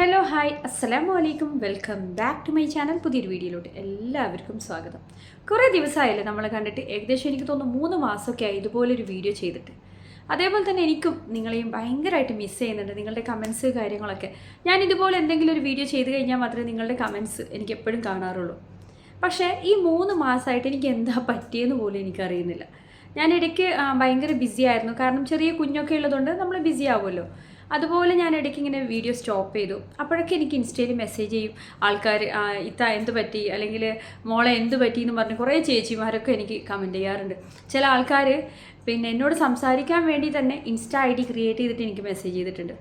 Hello hi അസ്സലാമു അലൈക്കും welcome back to my channel പുതിയൊരു വീഡിയോയിലോട്ട് എല്ലാവർക്കും സ്വാഗതം. കുറേ ദിവസമായല്ലേ നമ്മൾ കണ്ടിട്ട്? ഏകദേശം എനിക്ക് തോന്നുന്നു മൂന്ന് മാസമൊക്കെ ആയി ഇതുപോലൊരു വീഡിയോ ചെയ്തിട്ട്. അതേപോലെ തന്നെ എനിക്കും നിങ്ങളെയും ഭയങ്കരമായിട്ട് മിസ് ചെയ്യുന്നുണ്ട് നിങ്ങളുടെ കമൻസ് കാര്യങ്ങളൊക്കെ. ഞാൻ ഇതുപോലെ എന്തെങ്കിലും ഒരു വീഡിയോ ചെയ്ത് കഴിഞ്ഞാൽ മാത്രമേ നിങ്ങളുടെ കമൻസ് എനിക്ക് എപ്പോഴും കാണാറുള്ളൂ. പക്ഷേ ഈ മൂന്ന് മാസമായിട്ട് എനിക്ക് എന്താ പറ്റിയെന്ന് പോലും എനിക്കറിയുന്നില്ല. ഞാൻ ഇടയ്ക്ക് ഭയങ്കര ബിസി ആയിരുന്നു. കാരണം ചെറിയ കുഞ്ഞൊക്കെ ഉള്ളതുകൊണ്ട് നമ്മൾ ബിസി ആവുമല്ലോ. അതുപോലെ ഞാൻ ഇടയ്ക്ക് ഇങ്ങനെ വീഡിയോ സ്റ്റോപ്പ് ചെയ്തു. അപ്പോഴൊക്കെ എനിക്ക് ഇൻസ്റ്റയിൽ മെസ്സേജ് ചെയ്യും. ആൾക്കാർ ഇത്ത എന്ത് പറ്റി? അല്ലെങ്കിൽ മോളെ എന്ത് പറ്റി? എന്ന് പറഞ്ഞ് കുറേ ചേച്ചിമാരൊക്കെ എനിക്ക് കമന്റ് ചെയ്യാറുണ്ട്. ചില ആൾക്കാർ പിന്നെ എന്നോട് സംസാരിക്കാൻ വേണ്ടി തന്നെ ഇൻസ്റ്റ ഐ ഡി ക്രിയേറ്റ് ചെയ്തിട്ട് എനിക്ക് മെസ്സേജ് ചെയ്തിട്ടുണ്ട്.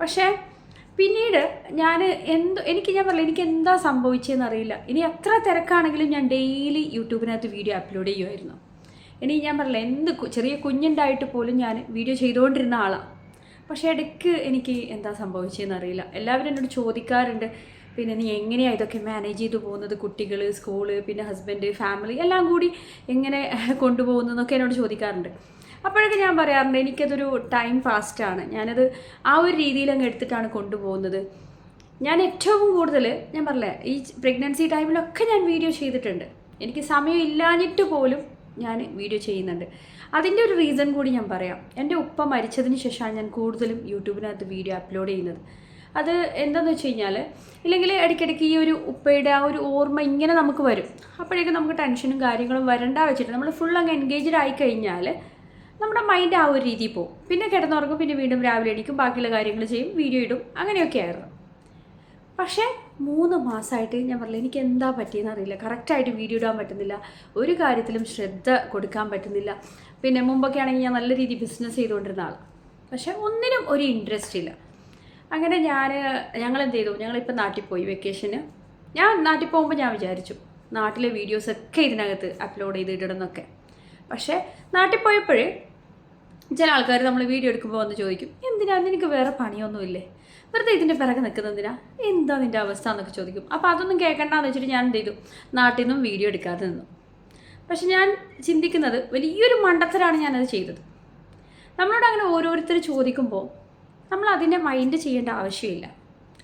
പക്ഷേ പിന്നീട് ഞാൻ എന്ത് എനിക്ക് ഞാൻ പറയുന്നത് എനിക്ക് എന്താ സംഭവിച്ചതെന്ന് അറിയില്ല. ഇനി എത്ര തിരക്കാണെങ്കിലും ഞാൻ ഡെയിലി യൂട്യൂബിനകത്ത് വീഡിയോ അപ്ലോഡ് ചെയ്യുമായിരുന്നു. ഇനി ഞാൻ പറയില്ല എന്ത് ചെറിയ കുഞ്ഞുണ്ടായിട്ട് പോലും ഞാൻ വീഡിയോ ചെയ്തുകൊണ്ടിരുന്ന ആളാണ് പക്ഷേ ഇടയ്ക്ക് എനിക്ക് എന്താ സംഭവിച്ചതെന്ന് അറിയില്ല എല്ലാവരും എന്നോട് ചോദിക്കാറുണ്ട് പിന്നെ നീ എങ്ങനെയാണ് ഇതൊക്കെ മാനേജ് ചെയ്തു പോകുന്നത്? കുട്ടികൾ സ്കൂൾ പിന്നെ ഹസ്ബൻഡ് ഫാമിലി എല്ലാം കൂടി എങ്ങനെ കൊണ്ടുപോകുന്നു? എന്നൊക്കെ എന്നോട് ചോദിക്കാറുണ്ട്. അപ്പോഴൊക്കെ ഞാൻ പറയാറുണ്ട് എനിക്കതൊരു ടൈം ഫാസ്റ്റാണ് ഞാനത് ആ ഒരു രീതിയിൽ അങ്ങ് എടുത്തിട്ടാണ് കൊണ്ടുപോകുന്നത്. ഞാൻ ഏറ്റവും കൂടുതൽ ഞാൻ പറഞ്ഞില്ലേ ഈ പ്രഗ്നൻസി ടൈമിലൊക്കെ ഞാൻ വീഡിയോ ചെയ്തിട്ടുണ്ട്. എനിക്ക് സമയം ഇല്ലാഞ്ഞിട്ട് പോലും ഞാൻ വീഡിയോ ചെയ്യുന്നുണ്ട്. അതിന്റെ ഒരു റീസൺ കൂടി ഞാൻ പറയാം. എന്റെ ഉപ്പ മരിച്ചതിന് ശേഷമാണ് ഞാൻ കൂടുതലും യൂട്യൂബിനകത്ത് വീഡിയോ അപ്ലോഡ് ചെയ്യുന്നത്. അത് എന്താണെന്ന് വെച്ച് കഴിഞ്ഞാൽ ഇല്ലെങ്കിൽ ഇടയ്ക്കിടയ്ക്ക് ഈ ഒരു ഉപ്പയുടെ ആ ഒരു ഓർമ്മ ഇങ്ങനെ നമുക്ക് വരും. അപ്പോഴേക്കും നമുക്ക് ടെൻഷനും കാര്യങ്ങളും വരണ്ട വെച്ചിട്ട് നമ്മൾ ഫുൾ അങ്ങ് എൻഗേജ്ഡ് ആയി കഴിഞ്ഞാൽ നമ്മുടെ മൈൻഡ് ആ ഒരു രീതിയിൽ പോകും. പിന്നെ കിടന്നുറങ്ങും പിന്നെ വീണ്ടും രാവിലെ എണീക്കും ബാക്കിയുള്ള കാര്യങ്ങൾ ചെയ്യും വീഡിയോ ഇടും അങ്ങനെയൊക്കെ ആയിരുന്നു. പക്ഷേ മൂന്ന് മാസമായിട്ട് ഞാൻ പറഞ്ഞില്ല എനിക്ക് എന്താ പറ്റിയെന്ന് അറിയില്ല. കറക്റ്റായിട്ട് വീഡിയോ ഇടാൻ പറ്റുന്നില്ല. ഒരു കാര്യത്തിലും ശ്രദ്ധ കൊടുക്കാൻ പറ്റുന്നില്ല. പിന്നെ മുമ്പൊക്കെ ആണെങ്കിൽ ഞാൻ നല്ല രീതിയിൽ ബിസിനസ് ചെയ്തുകൊണ്ടിരുന്ന ആൾ പക്ഷേ ഒന്നിനും ഒരു ഇൻട്രസ്റ്റ് ഇല്ല. അങ്ങനെ ഞാൻ ഞങ്ങൾ എന്ത് ചെയ്തു? ഞങ്ങളിപ്പോൾ നാട്ടിൽ പോയി വെക്കേഷന് ഞാൻ നാട്ടിൽ പോകുമ്പോൾ ഞാൻ വിചാരിച്ചു നാട്ടിലെ വീഡിയോസൊക്കെ ഇതിനകത്ത് അപ്ലോഡ് ചെയ്ത് ഇടണമെന്നൊക്കെ പക്ഷേ നാട്ടിൽ പോയപ്പോഴേ ചില ആൾക്കാർ നമ്മൾ വീഡിയോ എടുക്കുമ്പോൾ വന്ന് ചോദിക്കും എന്തിനാ? നിനക്ക് വേറെ പണിയൊന്നുമില്ലേ? വെറുതെ ഇതിന്റെ പിറകെ നിൽക്കുന്നതിനാ എന്താ നിന്റെ അവസ്ഥ? എന്നൊക്കെ ചോദിക്കും. അപ്പോൾ അതൊന്നും കേൾക്കണ്ടെന്ന് വെച്ചിട്ട് ഞാൻ എന്ത് ചെയ്തു? നാട്ടിൽ നിന്നും വീഡിയോ എടുക്കാതെ നിന്നു. പക്ഷെ ഞാൻ ചിന്തിക്കുന്നത് വലിയൊരു മണ്ടത്തരാണ് ഞാനത് ചെയ്തത്. നമ്മളോട് അങ്ങനെ ഓരോരുത്തർ ചോദിക്കുമ്പോൾ നമ്മൾ അതിനെ മൈൻഡ് ചെയ്യേണ്ട ആവശ്യമില്ല.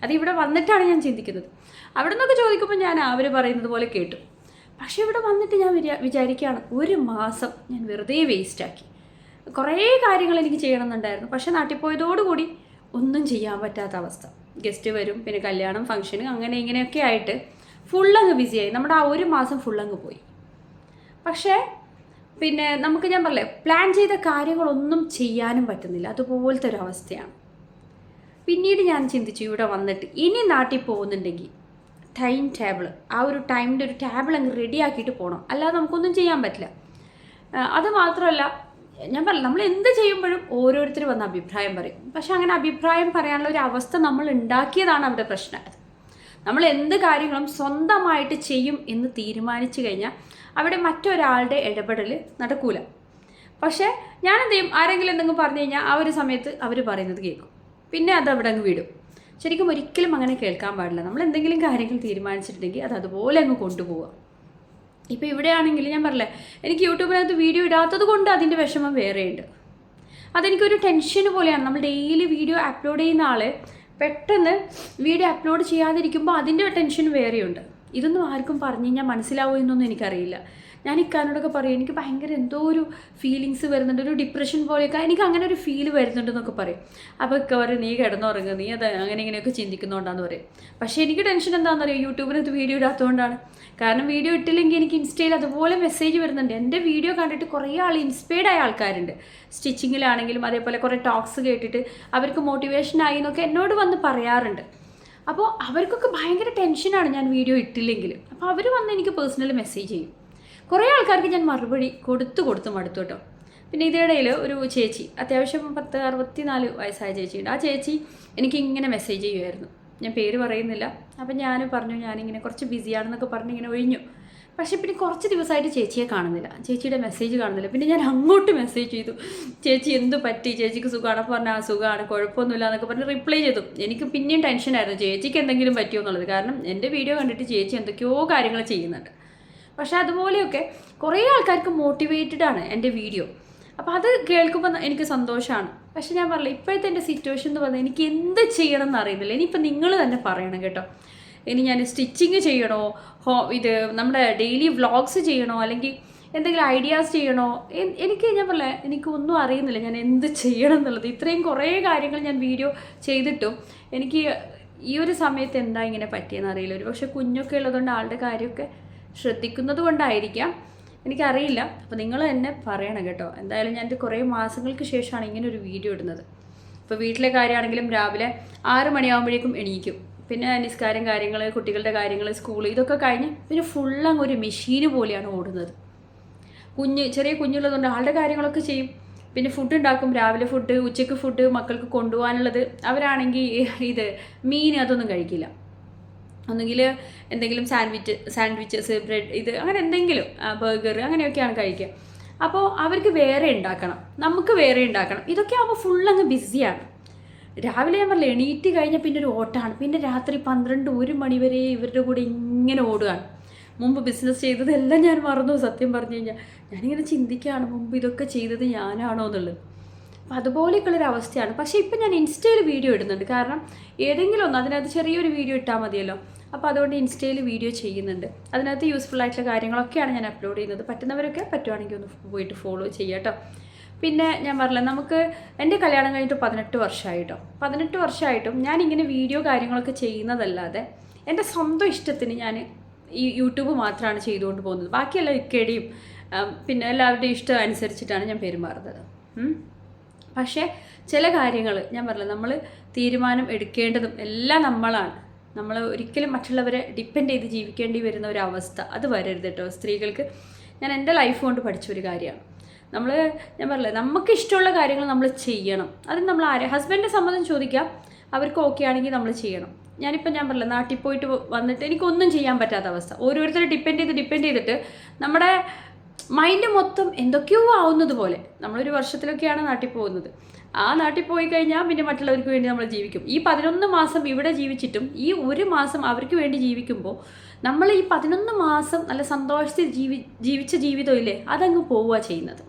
അത് ഇവിടെ വന്നിട്ടാണ് ഞാൻ ചിന്തിക്കുന്നത്. അവിടെ നിന്നൊക്കെ ചോദിക്കുമ്പോൾ ഞാൻ അവർ പറയുന്നത് പോലെ കേട്ടു. പക്ഷേ ഇവിടെ വന്നിട്ട് ഞാൻ വിചാ വിചാരിക്കുകയാണ് ഒരു മാസം ഞാൻ വെറുതെ വേസ്റ്റാക്കി കുറേ കാര്യങ്ങൾ എനിക്ക് ചെയ്യണമെന്നുണ്ടായിരുന്നു. പക്ഷെ നാട്ടിൽ പോയതോടുകൂടി ഒന്നും ചെയ്യാൻ പറ്റാത്ത അവസ്ഥ. ഗസ്റ്റ് വരും പിന്നെ കല്യാണം ഫംഗ്ഷനും അങ്ങനെ ഇങ്ങനെയൊക്കെ ആയിട്ട് ഫുള്ളങ്ങ് ബിസിയായി നമ്മുടെ ആ ഒരു മാസം ഫുള്ളങ്ങ് പോയി. പക്ഷേ പിന്നെ നമുക്ക് ഞാൻ പറഞ്ഞില്ലേ പ്ലാൻ ചെയ്ത കാര്യങ്ങളൊന്നും ചെയ്യാനും പറ്റുന്നില്ല. അതുപോലത്തെ ഒരു അവസ്ഥയാണ്. പിന്നീട് ഞാൻ ചിന്തിച്ചു ഇവിടെ വന്നിട്ട് ഇനി നാട്ടിൽ പോകുന്നുണ്ടെങ്കിൽ ടൈം ടേബിൾ ആ ഒരു ടൈമിന്റെ ഒരു ടേബിൾ അങ്ങ് റെഡിയാക്കിയിട്ട് പോകണം അല്ലാതെ നമുക്കൊന്നും ചെയ്യാൻ പറ്റില്ല. അത് മാത്രമല്ല ഞാൻ പറഞ്ഞു നമ്മൾ എന്ത് ചെയ്യുമ്പോഴും ഓരോരുത്തർ വന്ന് അഭിപ്രായം പറയും. പക്ഷെ അങ്ങനെ അഭിപ്രായം പറയാനുള്ള ഒരു അവസ്ഥ നമ്മൾ ഉണ്ടാക്കിയതാണ് അവിടെ പ്രശ്നം നമ്മൾ എന്ത് കാര്യങ്ങളും സ്വന്തമായിട്ട് ചെയ്യും എന്ന് തീരുമാനിച്ചു കഴിഞ്ഞാൽ അവിടെ മറ്റൊരാളുടെ ഇടപെടൽ നടക്കൂല. പക്ഷേ ഞാൻ എന്ത് ചെയ്യും? ആരെങ്കിലും എന്തെങ്കിലും പറഞ്ഞു കഴിഞ്ഞാൽ ആ ഒരു സമയത്ത് അവർ പറയുന്നത് കേൾക്കും. പിന്നെ അത് അവിടെ അങ്ങ് വിടും. ശരിക്കും ഒരിക്കലും അങ്ങനെ കേൾക്കാൻ പാടില്ല. നമ്മൾ എന്തെങ്കിലും കാര്യങ്ങൾ തീരുമാനിച്ചിട്ടുണ്ടെങ്കിൽ അത് അതുപോലെ അങ്ങ് കൊണ്ടുപോവുക. ഇപ്പോൾ ഇവിടെയാണെങ്കിൽ ഞാൻ പറഞ്ഞില്ലേ എനിക്ക് യൂട്യൂബിനകത്ത് വീഡിയോ ഇടാത്തത് കൊണ്ട് അതിന്റെ വിഷമം വേറെയുണ്ട്. അതെനിക്കൊരു ടെൻഷൻ പോലെയാണ്. നമ്മൾ ഡെയിലി വീഡിയോ അപ്ലോഡ് ചെയ്യുന്ന ആൾ പെട്ടെന്ന് വീഡിയോ അപ്ലോഡ് ചെയ്യാതിരിക്കുമ്പോൾ അതിന്റെ ടെൻഷൻ വേറെയുണ്ട്. ഇതൊന്നും ആർക്കും പറഞ്ഞു കഴിഞ്ഞാൽ മനസ്സിലാവുമോ എന്നൊന്നും എനിക്കറിയില്ല. ഞാൻ ഇക്കാനോടൊക്കെ പറയും എനിക്ക് ഭയങ്കര എന്തോ ഒരു ഫീലിങ്സ് വരുന്നുണ്ട് ഒരു ഡിപ്രഷൻ പോലെയൊക്കെ എനിക്ക് അങ്ങനെ ഒരു ഫീൽ വരുന്നുണ്ടെന്നൊക്കെ പറയും. അപ്പോൾ ഇക്ക പറയും നീ കിടന്നുറങ്ങുക നീ അത് അങ്ങനെ ഇങ്ങനെയൊക്കെ ചിന്തിക്കുന്നതുകൊണ്ടാന്ന് പറയും. പക്ഷേ എനിക്ക് ടെൻഷൻ എന്താണെന്ന് അറിയാം യൂട്യൂബിനകത്ത് വീഡിയോ ഇടാത്തതുകൊണ്ടാണ് കാരണം വീഡിയോ ഇട്ടില്ലെങ്കിൽ എനിക്ക് ഇൻസ്റ്റയിൽ അതുപോലെ മെസ്സേജ് വരുന്നുണ്ട്. എന്റെ വീഡിയോ കണ്ടിട്ട് കുറേ ആൾ ഇൻസ്പയർഡ് ആയ ആൾക്കാരുണ്ട്. സ്റ്റിച്ചിങ്ങിലാണെങ്കിലും അതേപോലെ കുറേ ടോക്സ് കേട്ടിട്ട് അവർക്ക് മോട്ടിവേഷൻ ആയി എന്നൊക്കെ എന്നോട് വന്ന് പറയാറുണ്ട്. അപ്പോൾ അവർക്കൊക്കെ ഭയങ്കര ടെൻഷനാണ് ഞാൻ വീഡിയോ ഇട്ടില്ലെങ്കിൽ അപ്പോൾ അവർ വന്ന് എനിക്ക് പേഴ്സണലി മെസ്സേജ് ചെയ്യും. കുറേ ആൾക്കാർക്ക് ഞാൻ മറുപടി കൊടുത്തു കൊടുത്ത് മടുത്തു കേട്ടോ. പിന്നെ ഇതിനിടയിൽ ഒരു ചേച്ചി അത്യാവശ്യം പത്ത് അറുപത്തി നാല് വയസ്സായ ചേച്ചിയുണ്ട്. ആ ചേച്ചി എനിക്ക് ഇങ്ങനെ മെസ്സേജ് ചെയ്യുമായിരുന്നു ഞാൻ പേര് പറയുന്നില്ല. അപ്പം ഞാൻ പറഞ്ഞു ഞാനിങ്ങനെ കുറച്ച് ബിസിയാണെന്നൊക്കെ പറഞ്ഞ് ഇങ്ങനെ ഒഴിഞ്ഞു. പക്ഷേ പിന്നെ കുറച്ച് ദിവസമായിട്ട് ചേച്ചിയെ കാണുന്നില്ല. ചേച്ചിയുടെ മെസ്സേജ് കാണുന്നില്ല. പിന്നെ ഞാൻ അങ്ങോട്ട് മെസ്സേജ് ചെയ്തു. ചേച്ചി എന്ത് പറ്റി? ചേച്ചിക്ക് സുഖമാണ് അപ്പോൾ പറഞ്ഞാൽ ആ സുഖമാണ് കുഴപ്പമൊന്നുമില്ല എന്നൊക്കെ പറഞ്ഞ് റിപ്ലൈ ചെയ്തു. എനിക്ക് പിന്നെയും ടെൻഷനായിരുന്നു ചേച്ചിക്ക് എന്തെങ്കിലും പറ്റുമോ എന്നുള്ളത്. കാരണം എന്റെ വീഡിയോ കണ്ടിട്ട് ചേച്ചി എന്തൊക്കെയോ കാര്യങ്ങൾ ചെയ്യുന്നുണ്ട്. പക്ഷേ അതുപോലെയൊക്കെ കുറേ ആൾക്കാർക്ക് മോട്ടിവേറ്റഡ് ആണ് എന്റെ വീഡിയോ അപ്പോൾ അത് കേൾക്കുമ്പോൾ എനിക്ക് സന്തോഷമാണ് പക്ഷെ ഞാൻ പറഞ്ഞില്ല ഇപ്പോഴത്തെ എന്റെ സിറ്റുവേഷൻ എന്ന് പറഞ്ഞാൽ എനിക്ക് എന്ത് ചെയ്യണം എന്ന് അറിയുന്നില്ല. ഇനിയിപ്പോൾ നിങ്ങൾ തന്നെ പറയണം കേട്ടോ. ഇനി ഞാൻ സ്റ്റിച്ചിങ് ചെയ്യണോ? ഹോ ഇത് നമ്മുടെ ഡെയിലി വ്ളോഗ്സ് ചെയ്യണോ? അല്ലെങ്കിൽ എന്തെങ്കിലും ഐഡിയാസ് ചെയ്യണോ? എനിക്ക് ഞാൻ പറഞ്ഞ എനിക്ക് ഒന്നും അറിയുന്നില്ല ഞാൻ എന്ത് ചെയ്യണം എന്നുള്ളത്. ഇത്രയും കുറേ കാര്യങ്ങൾ ഞാൻ വീഡിയോ ചെയ്തിട്ടും എനിക്ക് ഈ ഒരു സമയത്ത് എന്താ ഇങ്ങനെ പറ്റിയെന്ന് അറിയില്ല. ഒരു പക്ഷേ കുഞ്ഞൊക്കെ ഉള്ളതുകൊണ്ട് ആളുടെ കാര്യമൊക്കെ ശ്രദ്ധിക്കുന്നത് കൊണ്ടായിരിക്കാം എനിക്കറിയില്ല. അപ്പോൾ നിങ്ങൾ തന്നെ പറയണം കേട്ടോ. എന്തായാലും ഞാൻ കുറേ മാസങ്ങൾക്ക് ശേഷമാണ് ഇങ്ങനെ ഒരു വീഡിയോ ഇടുന്നത്. ഇപ്പോൾ വീട്ടിലെ കാര്യമാണെങ്കിലും രാവിലെ ആറ് മണിയാകുമ്പോഴേക്കും എണീക്കും. പിന്നെ നിസ്കാരം കാര്യങ്ങൾ കുട്ടികളുടെ കാര്യങ്ങൾ സ്കൂൾ ഇതൊക്കെ കഴിഞ്ഞ് പിന്നെ ഫുള്ളങ്ങ് ഒരു മെഷീൻ പോലെയാണ് ഓടുന്നത്. കുഞ്ഞ് ചെറിയ കുഞ്ഞുള്ളതുകൊണ്ട് ആളുടെ കാര്യങ്ങളൊക്കെ ചെയ്യും. പിന്നെ ഫുഡ് ഉണ്ടാക്കും. രാവിലെ ഫുഡ് ഉച്ചയ്ക്ക് ഫുഡ് മക്കൾക്ക് കൊണ്ടുപോകാനുള്ളത്. അവരാണെങ്കിൽ ഇത് മീൻ അതൊന്നും കഴിക്കില്ല. ഒന്നുകിൽ എന്തെങ്കിലും സാൻഡ്വിച്ച് സാൻഡ്വിച്ചസ് ബ്രെഡ് ഇത് അങ്ങനെ എന്തെങ്കിലും ബർഗർ അങ്ങനെയൊക്കെയാണ് കഴിക്കുക. അപ്പോൾ അവർക്ക് വേറെ ഉണ്ടാക്കണം. നമുക്ക് വേറെ ഉണ്ടാക്കണം. ഇതൊക്കെ ആകുമ്പോൾ ഫുൾ അങ്ങ് ബിസിയാണ് രാവിലെ ഞാൻ പറഞ്ഞില്ല എണീറ്റ് കഴിഞ്ഞാൽ പിന്നെ ഒരു ഓട്ടാണ് പിന്നെ രാത്രി പന്ത്രണ്ട് ഒരു മണി വരെ ഇവരുടെ കൂടെ ഇങ്ങനെ ഓടുകയാണ്. മുമ്പ് ബിസിനസ് ചെയ്തതെല്ലാം ഞാൻ മറന്നു. സത്യം പറഞ്ഞു കഴിഞ്ഞാൽ ഞാനിങ്ങനെ ചിന്തിക്കുകയാണ് മുമ്പ് ഇതൊക്കെ ചെയ്തത് ഞാനാണോ എന്നുള്ളത്. അപ്പം അതുപോലെയൊക്കെയുള്ളൊരു അവസ്ഥയാണ് പക്ഷേ ഇപ്പം ഞാൻ ഇൻസ്റ്റയിൽ വീഡിയോ ഇടുന്നുണ്ട്. കാരണം ഏതെങ്കിലും ഒന്ന് അതിനകത്ത് ചെറിയൊരു വീഡിയോ ഇട്ടാൽ മതിയല്ലോ. അപ്പോൾ അതുകൊണ്ട് ഇൻസ്റ്റയിൽ വീഡിയോ ചെയ്യുന്നുണ്ട്. അതിനകത്ത് യൂസ്ഫുൾ ആയിട്ടുള്ള കാര്യങ്ങളൊക്കെയാണ് ഞാൻ അപ്ലോഡ് ചെയ്യുന്നത്. പറ്റുന്നവരൊക്കെ പറ്റുവാണെങ്കിൽ ഒന്ന് പോയിട്ട് ഫോളോ ചെയ്യുക പിന്നെ ഞാൻ പറഞ്ഞില്ല നമുക്ക് എന്റെ കല്യാണം കഴിഞ്ഞിട്ട് പതിനെട്ട് വർഷമായിട്ടോ? പതിനെട്ട് വർഷമായിട്ടും ഞാൻ ഇങ്ങനെ വീഡിയോ കാര്യങ്ങളൊക്കെ ചെയ്യുന്നതല്ലാതെ എന്റെ സ്വന്തം ഇഷ്ടത്തിന് ഞാൻ ഈ യൂട്യൂബ് മാത്രമാണ് ചെയ്തുകൊണ്ട് പോകുന്നത്. ബാക്കിയെല്ലാം ഇക്കേടിയും പിന്നെ എല്ലാവരുടെയും ഇഷ്ടം അനുസരിച്ചിട്ടാണ് ഞാൻ പെരുമാറുന്നത്. പക്ഷേ ചില കാര്യങ്ങൾ ഞാൻ പറഞ്ഞില്ല നമ്മൾ തീരുമാനം എടുക്കേണ്ടതും എല്ലാം നമ്മളാണ്. നമ്മൾ ഒരിക്കലും മറ്റുള്ളവരെ ഡിപ്പെൻഡ് ചെയ്ത് ജീവിക്കേണ്ടി വരുന്ന ഒരു അവസ്ഥ അത് വരരുത് കേട്ടോ. സ്ത്രീകൾക്ക് ഞാൻ എന്റെ ലൈഫ് കൊണ്ട് പഠിച്ച ഒരു കാര്യമാണ്. നമ്മൾ ഞാൻ പറഞ്ഞില്ലേ നമുക്ക് ഇഷ്ടമുള്ള കാര്യങ്ങൾ നമ്മൾ ചെയ്യണം. അത് നമ്മൾ ആരെ ഹസ്ബൻഡിന്റെ സമ്മതം ചോദിക്കാം അവർക്ക് ഓക്കെ ആണെങ്കിൽ നമ്മൾ ചെയ്യണം. ഞാനിപ്പോൾ ഞാൻ പറഞ്ഞില്ല നാട്ടിൽ പോയിട്ട് വന്നിട്ട് എനിക്കൊന്നും ചെയ്യാൻ പറ്റാത്ത അവസ്ഥ. ഓരോരുത്തരെ ഡിപ്പെൻഡ് ചെയ്ത് ഡിപ്പെൻഡ് ചെയ്തിട്ട് നമ്മുടെ മൈൻഡ് മൊത്തം എന്തൊക്കെയോ ആവുന്നത് പോലെ നമ്മളൊരു വർഷത്തിലൊക്കെയാണ് നാട്ടിൽ പോകുന്നത്. ആ നാട്ടിൽ പോയി കഴിഞ്ഞാൽ പിന്നെ മറ്റുള്ളവർക്ക് വേണ്ടി നമ്മൾ ജീവിക്കും. ഈ പതിനൊന്ന് മാസം ഇവിടെ ജീവിച്ചിട്ടും ഈ ഒരു മാസം അവർക്ക് വേണ്ടി ജീവിക്കുമ്പോൾ നമ്മൾ ഈ പതിനൊന്ന് മാസം നല്ല സന്തോഷത്തിൽ ജീവി ജീവിച്ച ജീവിതം ഇല്ലേ അതങ്ങ് പോവുക ചെയ്യുന്നത്.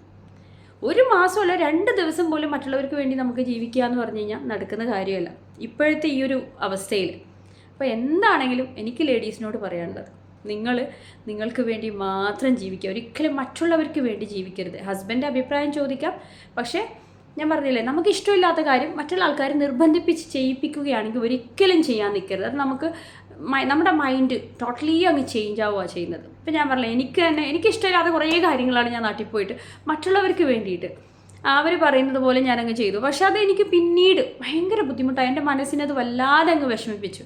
ഒരു മാസമല്ല രണ്ട് ദിവസം പോലും മറ്റുള്ളവർക്ക് വേണ്ടി നമുക്ക് ജീവിക്കുക എന്ന് പറഞ്ഞു കഴിഞ്ഞാൽ നടക്കുന്ന കാര്യമല്ല. ഇപ്പോഴത്തെ ഈ ഒരു അവസ്ഥയിൽ. അപ്പോൾ എന്താണെങ്കിലും എനിക്ക് ലേഡീസിനോട് പറയാനുള്ളത്. നിങ്ങൾ നിങ്ങൾക്ക് വേണ്ടി മാത്രം ജീവിക്കുക. ഒരിക്കലും മറ്റുള്ളവർക്ക് വേണ്ടി ജീവിക്കരുത്. ഹസ്ബൻഡ് അഭിപ്രായം ചോദിക്കാം. പക്ഷേ ഞാൻ പറഞ്ഞില്ലേ നമുക്ക് ഇഷ്ടമില്ലാത്ത കാര്യം മറ്റുള്ള ആൾക്കാർ നിർബന്ധിപ്പിച്ച് ചെയ്യിപ്പിക്കുകയാണെങ്കിൽ ഒരിക്കലും ചെയ്യാൻ നിൽക്കരുത്. അത് നമുക്ക് നമ്മുടെ മൈൻഡ് ടോട്ടലി അങ്ങ് ചേഞ്ച് ആവുക ചെയ്യുന്നത്. ഇപ്പം ഞാൻ പറഞ്ഞില്ല എനിക്ക് തന്നെ എനിക്ക് ഇഷ്ടമില്ലാത്ത കുറേ കാര്യങ്ങളാണ് ഞാൻ നാട്ടിൽ പോയിട്ട് മറ്റുള്ളവർക്ക് വേണ്ടിയിട്ട്. അവർ പറയുന്നത് പോലെ ഞാനങ്ങ് ചെയ്തു. പക്ഷേ അത് എനിക്ക് പിന്നീട് ഭയങ്കര ബുദ്ധിമുട്ടായി. എന്റെ മനസ്സിനത് വല്ലാതെ അങ്ങ് വിഷമിപ്പിച്ചു.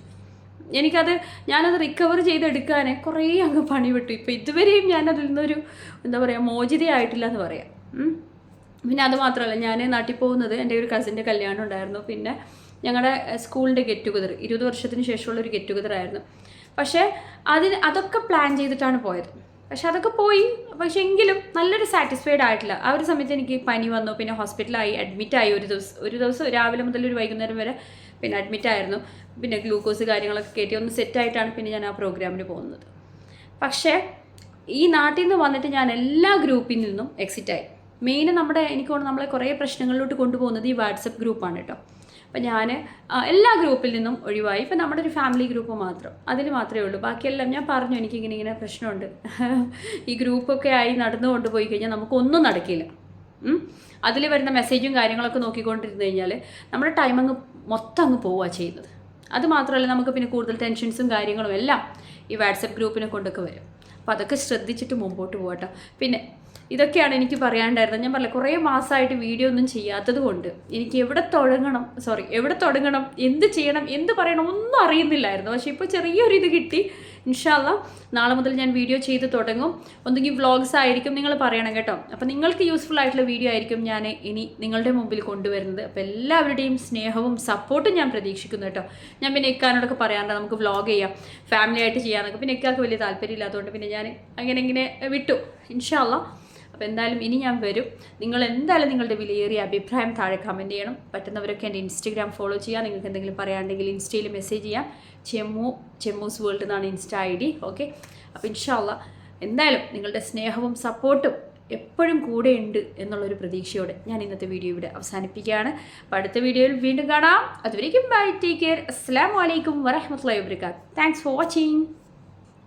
എനിക്കത് ഞാനത് റിക്കവർ ചെയ്തെടുക്കാൻ കുറേ അങ്ങ് പണിവിട്ടു. ഇപ്പോൾ ഇതുവരെയും ഞാനതിൽ നിന്നൊരു എന്താ പറയുക മോചിതയായിട്ടില്ല എന്ന് പറയാം പിന്നെ അത് മാത്രമല്ല ഞാൻ നാട്ടിൽ പോകുന്നത് എന്റെ ഒരു കസിന്റെ കല്യാണം ഉണ്ടായിരുന്നു. പിന്നെ ഞങ്ങളുടെ സ്കൂളിന്റെ ഗെറ്റ് ടുഗദർ ഇരുപത് വർഷത്തിന് ശേഷമുള്ള ഒരു ഗെറ്റ് ടുഗദർ ആയിരുന്നു. പക്ഷേ അതിന് അതൊക്കെ പ്ലാൻ ചെയ്തിട്ടാണ് പോയത്. പക്ഷെ അതൊക്കെ പോയി. പക്ഷെ എങ്കിലും നല്ലൊരു സാറ്റിസ്ഫൈഡ് ആയിട്ടില്ല. ആ ഒരു സമയത്ത് എനിക്ക് പനി വന്നു. പിന്നെ ഹോസ്പിറ്റലായി അഡ്മിറ്റായി ഒരു ദിവസം ഒരു ദിവസം രാവിലെ മുതൽ ഒരു വൈകുന്നേരം വരെ പിന്നെ അഡ്മിറ്റ് ആയിരുന്നു. പിന്നെ ഗ്ലൂക്കോസ് കാര്യങ്ങളൊക്കെ കയറ്റി ഒന്ന് സെറ്റായിട്ടാണ് പിന്നെ ഞാൻ ആ പ്രോഗ്രാമിന് പോകുന്നത്. പക്ഷേ ഈ നാട്ടിൽ നിന്ന് വന്നിട്ട് ഞാൻ എല്ലാ ഗ്രൂപ്പിൽ നിന്നും എക്സിറ്റായി മെയിൻ നമ്മുടെ എനിക്ക് നമ്മളെ കുറേ പ്രശ്നങ്ങളിലോട്ട് കൊണ്ടുപോകുന്നത് ഈ വാട്സപ്പ് ഗ്രൂപ്പാണ് കേട്ടോ അപ്പം ഞാൻ എല്ലാ ഗ്രൂപ്പിൽ നിന്നും ഒഴിവായി. ഇപ്പം നമ്മുടെ ഒരു ഫാമിലി ഗ്രൂപ്പ് മാത്രം. അതിൽ മാത്രമേ ഉള്ളൂ. ബാക്കിയെല്ലാം ഞാൻ പറഞ്ഞു എനിക്കിങ്ങനെ ഇങ്ങനെ പ്രശ്നമുണ്ട്. ഈ ഗ്രൂപ്പൊക്കെ ആയി നടന്നു കൊണ്ടുപോയി കഴിഞ്ഞാൽ നമുക്കൊന്നും നടക്കില്ല. അതിൽ വരുന്ന മെസ്സേജും കാര്യങ്ങളൊക്കെ നോക്കിക്കൊണ്ടിരുന്ന് കഴിഞ്ഞാൽ നമ്മുടെ ടൈം അങ്ങ് മൊത്തം അങ്ങ് പോവുക ചെയ്യുന്നത്. അത് മാത്രമല്ല നമുക്ക് പിന്നെ കൂടുതൽ ടെൻഷൻസും കാര്യങ്ങളും എല്ലാം ഈ വാട്സപ്പ് ഗ്രൂപ്പിനെ കൊണ്ടൊക്കെ വരും. അപ്പോൾ അതൊക്കെ ശ്രദ്ധിച്ചിട്ട് മുമ്പോട്ട് പോകട്ടോ പിന്നെ ഇതൊക്കെയാണ് എനിക്ക് പറയാനുണ്ടായിരുന്നത്. ഞാൻ പറഞ്ഞില്ല കുറേ മാസമായിട്ട് വീഡിയോ ഒന്നും ചെയ്യാത്തത് കൊണ്ട് എനിക്ക് എവിടെ തുടങ്ങണം സോറി എവിടെ തുടങ്ങണം എന്ത് ചെയ്യണം എന്ത് പറയണം ഒന്നും അറിയുന്നില്ലായിരുന്നു. പക്ഷേ ഇപ്പോൾ ചെറിയൊരു ഇത് കിട്ടി. ഇൻഷാല്ല നാളെ മുതൽ ഞാൻ വീഡിയോ ചെയ്ത് തുടങ്ങും. ഒന്നുകിൽ വ്ളോഗ്സ് ആയിരിക്കും നിങ്ങൾ പറയണം കേട്ടോ. അപ്പോൾ നിങ്ങൾക്ക് യൂസ്ഫുൾ ആയിട്ടുള്ള വീഡിയോ ആയിരിക്കും ഞാൻ ഇനി നിങ്ങളുടെ മുമ്പിൽ കൊണ്ടുവരുന്നത്. അപ്പോൾ എല്ലാവരുടെയും സ്നേഹവും സപ്പോർട്ടും ഞാൻ പ്രതീക്ഷിക്കുന്നു കേട്ടോ. ഞാൻ പിന്നെ ഇക്കാനോടൊക്കെ പറയാറുണ്ട് നമുക്ക് വ്ളോഗ് ചെയ്യാം ഫാമിലി ആയിട്ട് ചെയ്യാനൊക്കെ പിന്നെ ഇക്കാർക്ക് വലിയ താല്പര്യം ഇല്ലാത്തതുകൊണ്ട് പിന്നെ ഞാൻ അങ്ങനെ ഇങ്ങനെ വിട്ടു. ഇൻഷാല്ല അപ്പോൾ എന്തായാലും ഇനി ഞാൻ വരും. നിങ്ങൾ എന്തായാലും നിങ്ങളുടെ വിലയേറിയ അഭിപ്രായം താഴെ കമന്റ് ചെയ്യണം. പറ്റുന്നവരൊക്കെ എന്റെ ഇൻസ്റ്റഗ്രാം ഫോളോ ചെയ്യുക. നിങ്ങൾക്ക് എന്തെങ്കിലും പറയാനുണ്ടെങ്കിൽ ഇൻസ്റ്റയിൽ മെസ്സേജ് ചെയ്യാം. ചെമ്മു ചെമ്മൂസ് വേൾഡ് എന്നാണ് ഇൻസ്റ്റ ഐ ഡി. ഓക്കെ അപ്പോൾ ഇൻഷാല്ല എന്തായാലും നിങ്ങളുടെ സ്നേഹവും സപ്പോർട്ടും എപ്പോഴും കൂടെയുണ്ട് എന്നുള്ളൊരു പ്രതീക്ഷയോടെ ഞാൻ ഇന്നത്തെ വീഡിയോ ഇവിടെ അവസാനിപ്പിക്കുകയാണ്. അപ്പോൾ അടുത്ത വീഡിയോയിൽ വീണ്ടും കാണാം. അതുവരേക്കും ബൈ ടേക്ക് കെയർ അസ്സാം വലൈക്കും വരഹമുല്ലാ വാബർക്കാത്ത് താങ്ക്സ് ഫോർ വാച്ചിങ്